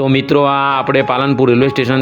તો મિત્રો આ આપણે પાલનપુર રેલવે સ્ટેશન